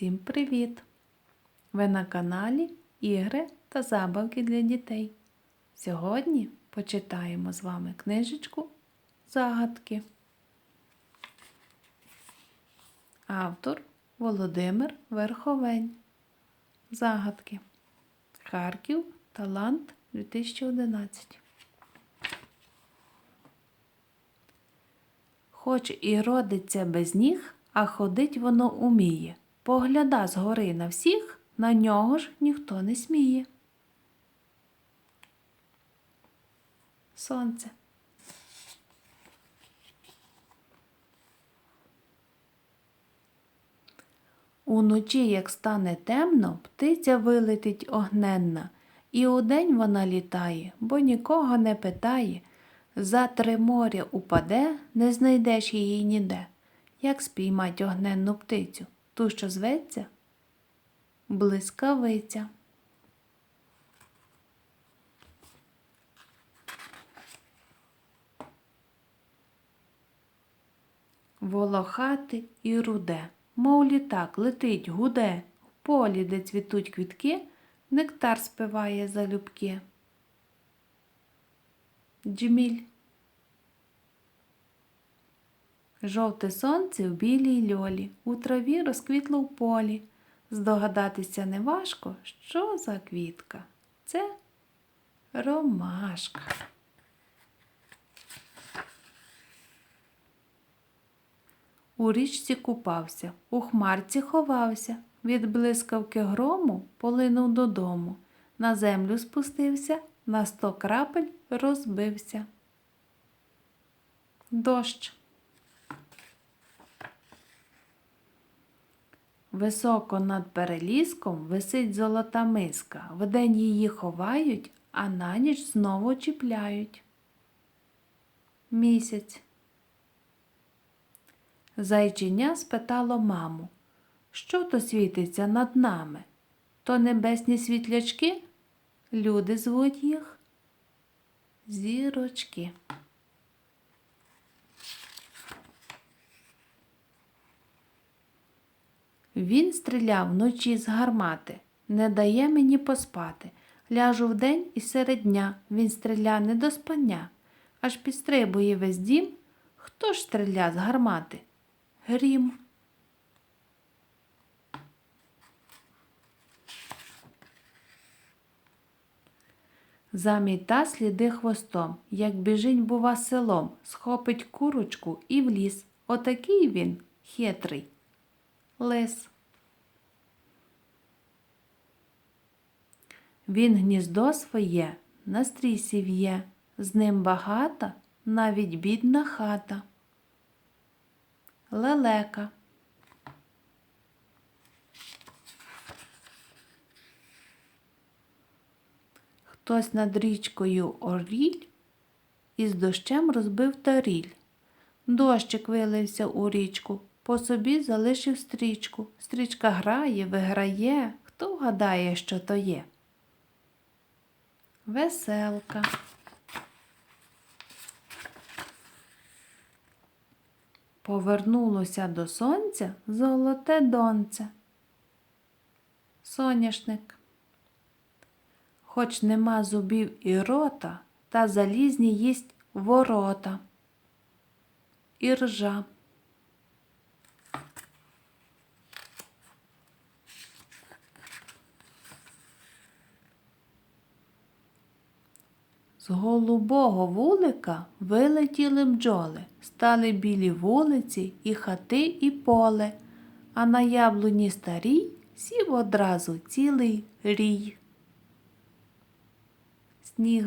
Всім привіт! Ви на каналі Ігри та забавки для дітей. Сьогодні почитаємо з вами книжечку Загадки. Автор Володимир Верховень. Загадки. Харків. Талант 2011. Хоч і родиться без ніг, а ходить воно уміє. Погляда згори на всіх, на нього ж ніхто не сміє. Сонце. Уночі, як стане темно, птиця вилетить огненна, і удень вона літає, бо нікого не питає. За три моря упаде, не знайдеш її ніде. Як спіймать огненну птицю, ту, що зветься? Блискавиця. Волохати і руде, мов літак летить, гуде, в полі, де цвітуть квітки, нектар спиває залюбки. Джміль. Жовте сонце в білій льолі, у траві розквітло в полі. Здогадатися неважко, що за квітка. Це ромашка. У річці купався, у хмарці ховався, від блискавки грому полинув додому, на землю спустився, на сто крапель розбився. Дощ. Високо над переліском висить золота миска. Вдень її ховають, а на ніч знову чіпляють. Місяць. Зайчиня спитало маму, що то світиться над нами? То небесні світлячки? Люди звуть їх зірочки. Він стріляв вночі з гармати, не дає мені поспати. Ляжу вдень і серед дня він стріля не до спання, аж підстрибує весь дім. Хто ж стріля з гармати? Грім. Заміта сліди хвостом, як біжить, бува, селом, схопить курочку і в ліс. Отакий він хитрий. Лис. Він гніздо своє на стрісі в'є, з ним багата, навіть бідна хата. Лелека. Хтось над річкою оріль із дощем розбив таріль. Дощик вилився у річку, по собі залишив стрічку. Стрічка грає, виграє. Хто вгадає, що то є? Веселка. Повернулося до сонця золоте донце. Соняшник. Хоч нема зубів і рота, та залізні їсть ворота. Іржа. З голубого вулика вилетіли бджоли, стали білі вулиці і хати, і поле, а на яблуні старій сів одразу цілий рій. Сніг.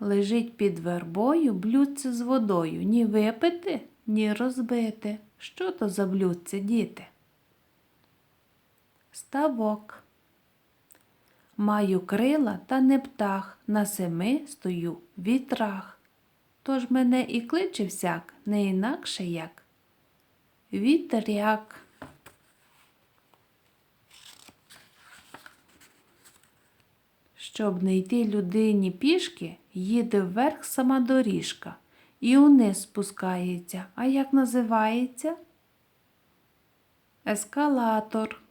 Лежить під вербою блюдце з водою, ні випити, ні розбити. Що то за блюдце, діти? Ставок. Маю крила та не птах, на семи стою вітрах. Тож мене і кличе всяк, не інакше як вітряк. Щоб не йти людині пішки, їде вверх сама доріжка, і униз спускається. А як називається? Ескалатор.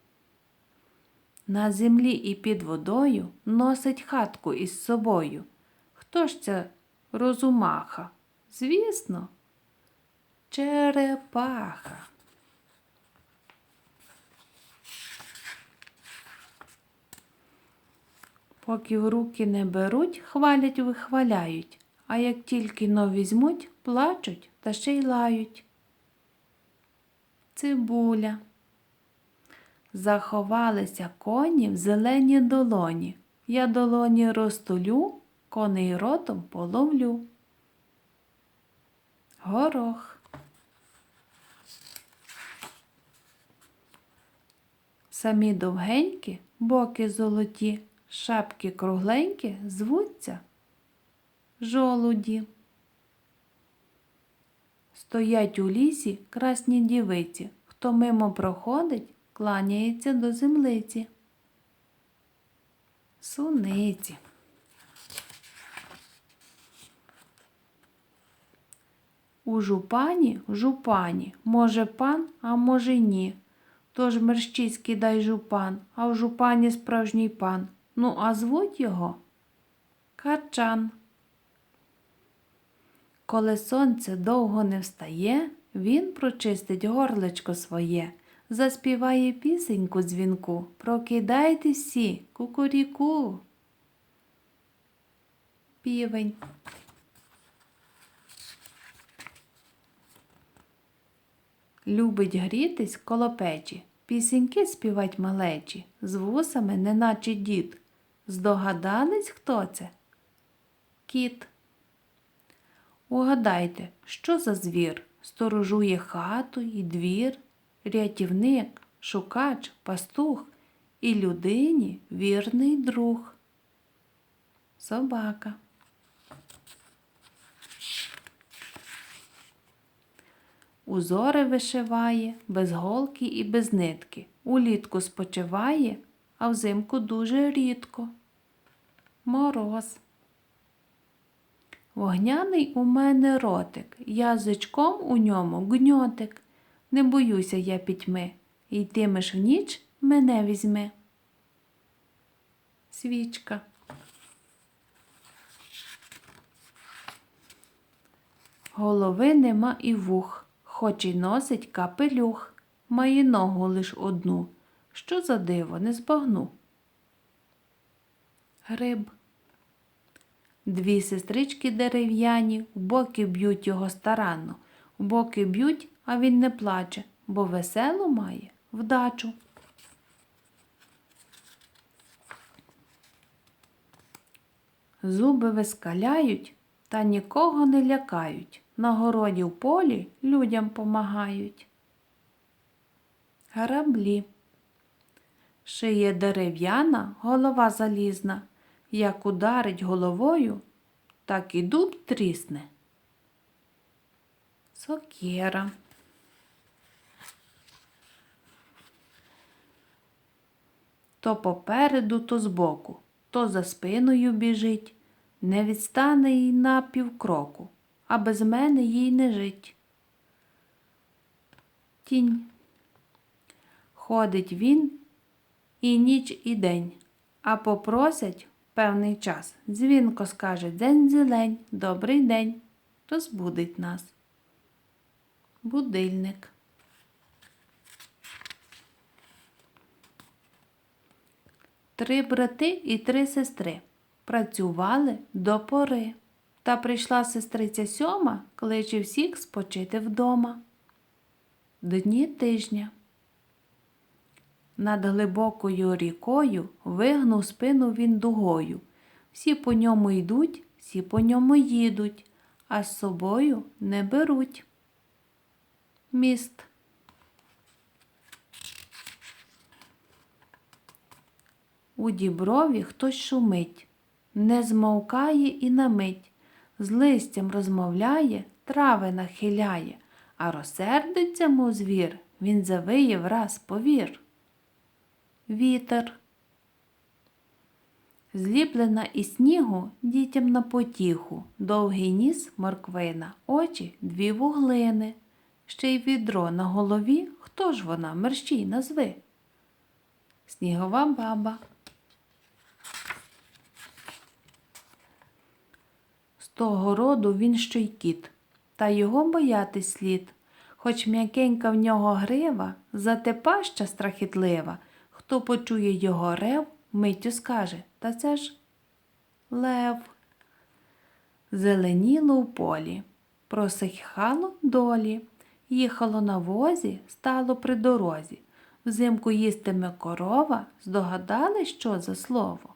На землі і під водою носить хатку із собою. Хто ж це розумаха? Звісно, черепаха. Поки в руки не беруть, хвалять вихваляють, а як тільки но візьмуть, плачуть та ще й лають. Цибуля. Заховалися коні в зелені долоні. Я долоні розтулю, коней ротом половлю. Горох. Самі довгенькі, боки золоті, шапки кругленькі звуться жолуді. Стоять у лісі красні дівиці, хто мимо проходить, кланяється до землиці. Суниці. У жупані жупані, може пан, а може ні. Тож мерщій скидай жупан, а в жупані справжній пан. Ну, а звуть його Качан. Коли сонце довго не встає, він прочистить горлечко своє, заспіває пісеньку дзвінку. Прокидайте всі, кукуріку. Півень. Любить грітись коло печі, пісеньки співать малечі, з вусами, неначе дід. Здогадались, хто це? Кіт. Угадайте, що за звір сторожує хату і двір, рятівник, шукач, пастух і людині вірний друг. Собака. Узори вишиває без голки і без нитки. Улітку спочиває, а взимку дуже рідко. Мороз. Вогняний у мене ротик, язичком у ньому гньотик. Не боюся я пітьми, йтимеш в ніч мене візьми. Свічка. Голови нема і вух, хоч і носить капелюх, має ногу лиш одну. Що за диво не збагну? Гриб. Дві сестрички дерев'яні, в боки б'ють його старанно, боки б'ють, а він не плаче, бо веселу має вдачу. Зуби вискаляють та нікого не лякають. На городі в полі людям помагають. Граблі. Шиє дерев'яна, голова залізна. Як ударить головою, так і дуб трісне. Сокєра. То попереду, то збоку, то за спиною біжить, не відстане й на півкроку, а без мене їй не жить. Тінь. Ходить він і ніч, і день, а попросять певний час. Дзвінко скаже День зелень, добрий день, розбудить нас. Будильник. Три брати і три сестри працювали до пори. Та прийшла сестриця сьома, кличе всіх спочити вдома. Дні тижня. Над глибокою рікою вигнув спину він дугою. Всі по ньому йдуть, всі по ньому їдуть, а з собою не беруть. Міст. У діброві хтось шумить, не змовкає і на мить, з листям розмовляє, трави нахиляє, а розсердиться, мов звір, він завиє враз повір. Вітер. Зліплена із снігу дітям на потіху, довгий ніс морквина, очі дві вуглини. Ще й відро на голові, хто ж вона, мерщій назви? Снігова баба. З того роду він що й кіт, та його боятись слід. Хоч м'якенька в нього грива, зате паща страхітлива, хто почує його рев, миттю скаже, та це ж лев. Зеленіло у полі, просихало долі, їхало на возі, стало при дорозі. Взимку їстиме корова, здогадали, що за слово?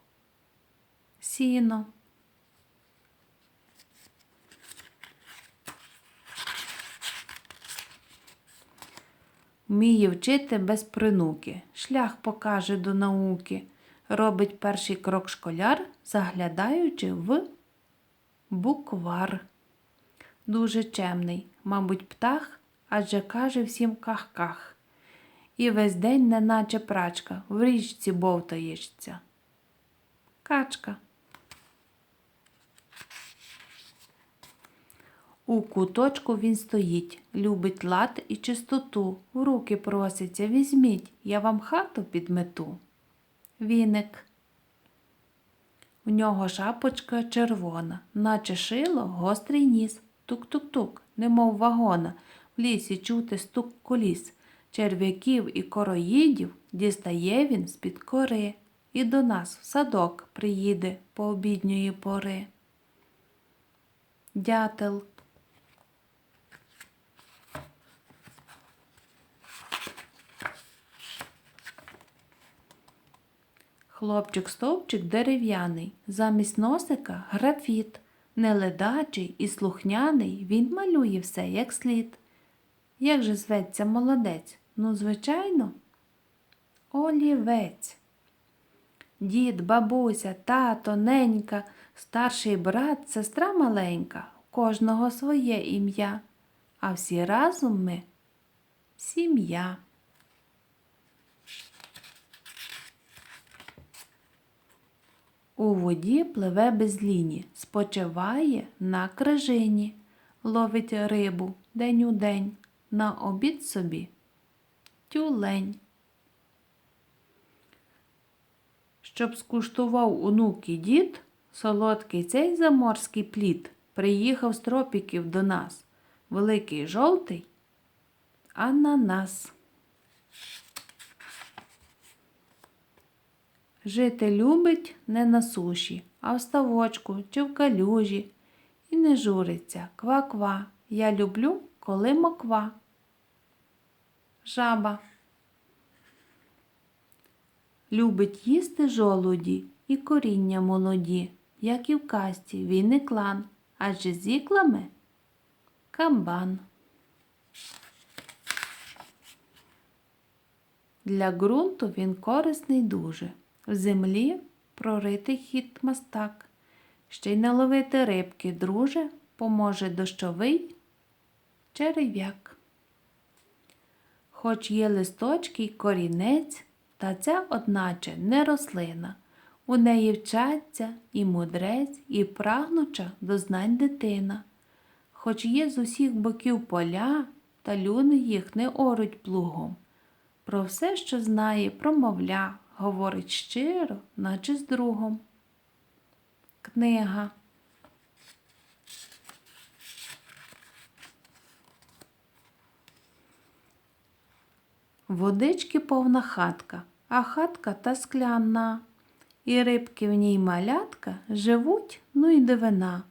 Сіно. Вміє вчити без принуки, шлях покаже до науки. Робить перший крок школяр, заглядаючи в буквар. Дуже чемний, мабуть, птах, адже каже всім ках-ках. І весь день, неначе прачка, в річці бовтаєшся. Качка. У куточку він стоїть, любить лад і чистоту. В руки проситься, візьміть, я вам хату підмету. Віник. У нього шапочка червона, наче шило, гострий ніс. Тук-тук-тук, немов вагона. В лісі чути стук коліс. Черв'яків і короїдів дістає він з-під кори. І до нас в садок приїде по обідньої пори. Дятел. Хлопчик-стовпчик дерев'яний, замість носика графіт, неледачий і слухняний, він малює все як слід. Як же зветься молодець? Ну, звичайно, олівець. Дід, бабуся, тато, ненька, старший брат, сестра маленька, кожного своє ім'я, а всі разом ми сім'я. У воді пливе без ліні, спочиває на крижині, ловить рибу день у день, на обід собі тюлень. Щоб скуштував онук і дід, солодкий цей заморський плід приїхав з тропіків до нас, великий жовтий ананас. Жити любить не на суші, а в ставочку чи в калюжі. І не журиться ква-ква. Я люблю, коли моква. Жаба. Любить їсти жолуді і коріння молоді, як і в касті, він і клан, адже з іклами камбан. Для ґрунту він корисний дуже. В землі проритий хід мастак. Ще й наловити рибки, друже, поможе дощовий черев'як. Хоч є листочки й корінець, та ця, одначе, не рослина. У неї вчаться і мудрець, і прагнуча до знань дитина. Хоч є з усіх боків поля, та люди їх не оруть плугом. Про все, що знає, промовля, говорить щиро, наче з другом. Книга. Водички повна хатка, а хатка та скляна. І рибки в ній малятка живуть, ну й дивина.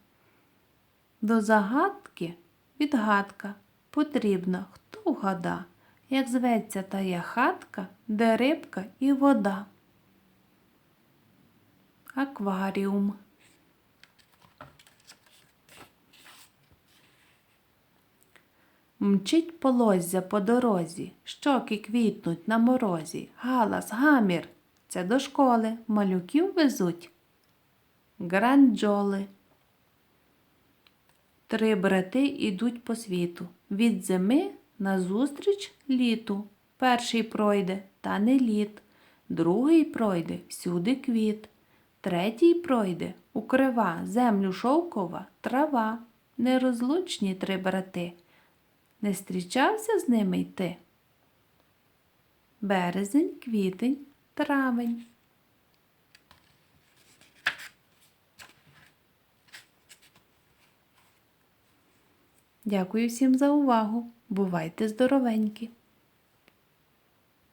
До загадки відгадка потрібна, хто вгада, як зветься тая хатка, де рибка і вода. Акваріум. Мчить полоззя по дорозі, щоки квітнуть на морозі, галас, гамір. Це до школи малюків везуть. Гранджоли. Три брати ідуть по світу. Від зими назустріч літу. Перший пройде, та не літ, другий пройде всюди квіт. Третій пройде укрива землю шовкова трава, нерозлучні три брати. Не зустрічався з ними й ти? Березень, квітень, травень. Дякую всім за увагу. Бувайте здоровенькі!